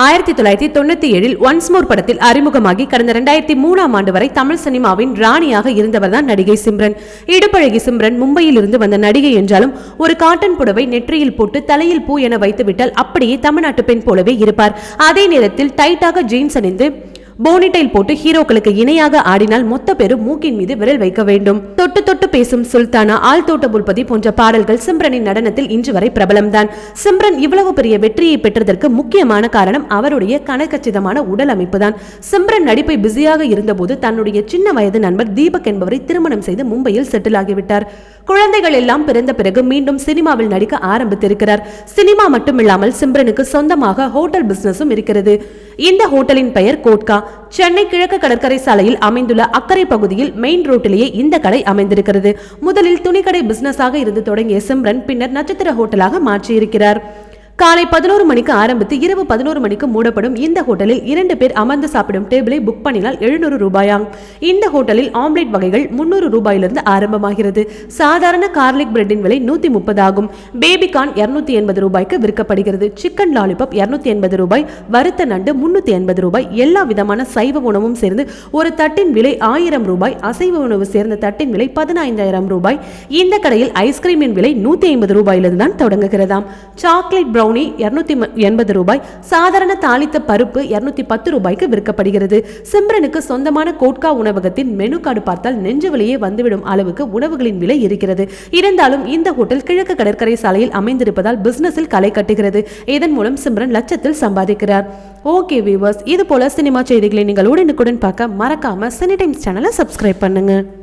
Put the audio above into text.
ஆயிரத்தி தொள்ளாயிரத்தி தொண்ணூத்தி ஏழில் ஒன்ஸ் மோர் படத்தில் அறிமுகமாகி கடந்த இரண்டாயிரத்தி மூணாம் ஆண்டு வரை தமிழ் சினிமாவின் ராணியாக இருந்தவர் தான் நடிகை சிம்ரன். இடுப்பழகி சிம்ரன் மும்பையில் இருந்து வந்த நடிகை என்றாலும் ஒரு காட்டன் புடவை நெற்றியில் போட்டு தலையில் பூ என வைத்துவிட்டால் அப்படியே தமிழ்நாட்டு பெண் போலவே இருப்பார். அதே நேரத்தில் டைட்டாக ஜீன்ஸ் அணிந்து போனிடைல் போட்டு ஹீரோக்களுக்கு இணையாக ஆடினால் மொத்த பேரும் மூக்கின் மீது விரல் வைக்க வேண்டும். தொட்டு தொட்டு பேசும் சுல்தானா ஆள் தோட்ட புல்பதி போன்ற பாடல்கள் சிம்ரனின் நடனத்தில் இன்று வரை பிரபலம்தான். சிம்ரன் இவ்வளவு பெரிய வெற்றியை பெற்றதற்கு முக்கியமான காரணம் அவருடைய கணக்கச்சிதமான உடல் அமைப்பு தான் சிம்ரன் நடிப்பை பிஸியாக இருந்தபோது தன்னுடைய சின்ன வயது நண்பர் தீபக் என்பவரை திருமணம் செய்து மும்பையில் செட்டில் ஆகிவிட்டார். குழந்தைகள் எல்லாம் பிறந்த பிறகு மீண்டும் சினிமாவில் நடிக்க ஆரம்பித்திருக்கிறார். சினிமா மட்டுமில்லாமல் சிம்ரனுக்கு சொந்தமாக ஹோட்டல் பிசினஸும் இருக்கிறது. இந்த ஹோட்டலின் பெயர் கோட்கா. சென்னை கிழக்கு கடற்கரை சாலையில் அமைந்துள்ள அக்கறை பகுதியில் மெயின் ரோட்டிலேயே இந்த கடை அமைந்திருக்கிறது. முதலில் துணிக்கடை பிசினஸாக இருந்து தொடங்கிய சிம்ரன் பின்னர் நட்சத்திர ஹோட்டலாக மாற்றியிருக்கிறார். காலை பதினோரு மணிக்கு ஆரம்பித்து இரவு பதினோரு மணிக்கு மூடப்படும் இந்த ஹோட்டலில் இரண்டு பேர் அமர்ந்து சாப்பிடும் டேபிளை புக் பண்ணினால் எழுநூறு ரூபாயாம் இந்த ஹோட்டலில் ஆம்லேட் வகைகள் முன்னூறு ரூபாயிலிருந்து ஆரம்பமாகிறது. சாதாரண கார்லிக் பிரெட்டின் விலை நூத்தி முப்பது ஆகும். பேபிகான் இருநூத்தி எண்பது ரூபாய்க்கு விற்கப்படுகிறது. சிக்கன் லாலிபாப் இருநூத்தி எண்பது ரூபாய். வறுத்த நண்டு முன்னூத்தி எண்பது ரூபாய். எல்லா விதமான சைவ உணவும் சேர்ந்து ஒரு தட்டின் விலை ஆயிரம் ரூபாய். அசைவ உணவு சேர்ந்த தட்டின் விலை பதினைந்தாயிரம் ரூபாய். இந்த கடையில் ஐஸ்கிரீமின் விலை நூத்தி ஐம்பது ரூபாயிலிருந்து தான் தொடங்குகிறதாம். சாக்லேட் ப்ரௌனி இருநூத்தி எண்பது ரூபாய் சாதாரண தாளித்த பருப்பு இருநூத்தி பத்து ரூபாய்க்கு விற்கப்படுகிறது. சிம்ரனுக்கு சொந்தமான கோட்கா உணவகத்தின் மெனு கார்டு பார்த்தால் நெஞ்சு வழியே வந்துவிடும் அளவுக்கு உணவுகளின் விலை இருக்கிறது. இருந்தாலும் இந்த ஹோட்டல் கிழக்கு கடற்கரை சாலையில் அமைந்திருப்பதால் பிசினஸில் களை கட்டுகிறது. இதன் மூலம் சிம்ரன் லட்சத்தில் சம்பாதிக்கிறார். ஓகே வியூவர்ஸ் இது போல சினிமா செய்திகளை நீங்கள் உடனுக்குடன் பார்க்க மறக்காம சினி டைம்ஸ் சேனலை சப்ஸ்கிரைப் பண்ணுங்க.